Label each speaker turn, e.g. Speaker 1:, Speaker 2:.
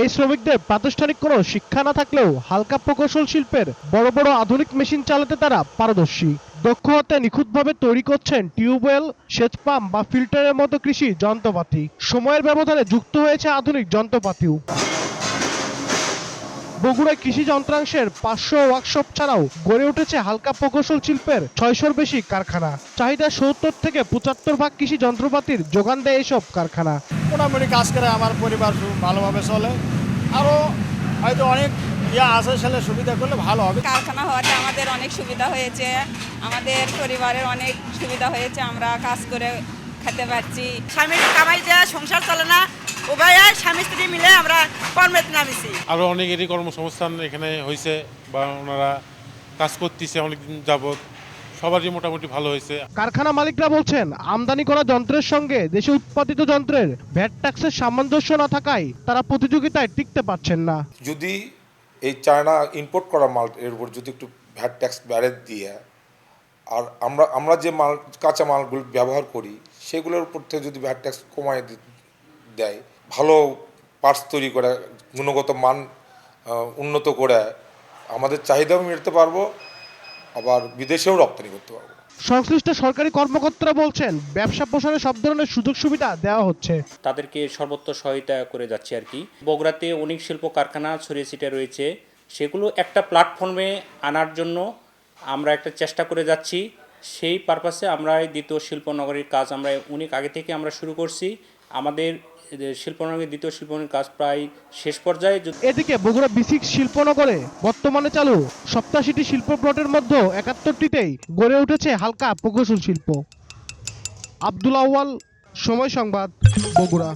Speaker 1: এই শ্রমিকদের প্রাতিষ্ঠানিক কোনো শিক্ষা না থাকলেও হালকা প্রকৌশল শিল্পের বড় বড় আধুনিক মেশিন চালাতে তারা পারদর্শী। দক্ষ হতে নিখুঁতভাবে তৈরি করছেন টিউবওয়েল, সেচ পাম্প বা ফিল্টারের মতো কৃষি যন্ত্রপাতি। সময়ের ব্যবধানে যুক্ত হয়েছে আধুনিক যন্ত্রপাতিও। বগুড়ায় কৃষি যন্ত্রাংশের পাঁচশো ওয়ার্কশপ ছাড়াও গড়ে উঠেছে হালকা প্রকৌশল শিল্পের ছয়শোর বেশি কারখানা। চাহিদা সত্তর থেকে পঁচাত্তর ভাগ কৃষি যন্ত্রপাতির যোগান দেয় এসব কারখানা।
Speaker 2: মোটামুটি কাজ করে আমার পরিবার খুব ভালোভাবে চলে। আরও হয়তো অনেক ইয়ে আছে সেলে সুবিধা করলে ভালো হবে।
Speaker 3: কারখানা হওয়াতে আমাদের অনেক সুবিধা হয়েছে। আমাদের পরিবারের অনেক সুবিধা হয়েছে। আমরা কাজ করে খেতে পারছি।
Speaker 4: স্বামীর কামাই দেওয়া সংসার চলে না উভয় স্বামী স্ত্রী মিলে
Speaker 5: আরও অনেকেরই কর্মসংস্থান এখানে হয়েছে বা ওনারা কাজ করতেছে অনেকদিন যাবৎ। সবারই মোটামুটি ভালো হয়েছে
Speaker 1: কারখানা মালিকরা বলছেন আমদানি করা যন্ত্রের সঙ্গে দেশে উৎপাদিত যন্ত্রের ভ্যাট ট্যাক্সের সামঞ্জস্য না থাকায় তারা প্রতিযোগিতায় টিকতে পারছেন না।
Speaker 6: যদি এই চায়না ইম্পোর্ট করা মাল এর উপর যদি একটু ভ্যাট ট্যাক্স বেড়ে দিয়ে আর আমরা আমরা যে মাল কাঁচা মালগুলো ব্যবহার করি সেগুলোর উপর থেকে যদি ভ্যাট ট্যাক্স কমায় দেয় ভালো পার্টস তৈরি করে গুণগত মান উন্নত করে আমাদের চাহিদাও মেটাতে পারব আবার বিদেশেও রপ্তানি করতে পারব।
Speaker 1: সংশ্লিষ্ট সরকারি কর্মকর্তারা বলছেন ব্যবসা প্রসারে সব ধরনের সুযোগ সুবিধা দেওয়া হচ্ছে।
Speaker 7: তাদেরকে সর্বত্র সহায়তা করে যাচ্ছে আর কি। বগুড়াতে অনেক শিল্প কারখানা ছড়িয়ে ছিটিয়ে রয়েছে। সেগুলো একটা প্ল্যাটফর্মে আনার জন্য আমরা একটা চেষ্টা করে যাচ্ছি। সেই পারপাসে আমরা এই দ্বিতীয় শিল্পনগরীর কাজ আমরা অনেক আগে থেকে আমরা শুরু করছি। আমাদের শিল্পনগরের দ্বিতীয় শিল্পনগরের কাজ প্রায় শেষ পর্যায়ে
Speaker 1: এদিকে বগুড়া বিসিক শিল্পনগরে বর্তমানে চালু সপ্তাশিটি শিল্প প্লটের মধ্যে একাত্তরটিতেই গড়ে উঠেছে হালকা প্রকৌশল শিল্প। আব্দুল আউয়াল, সময় সংবাদ, বগুড়া।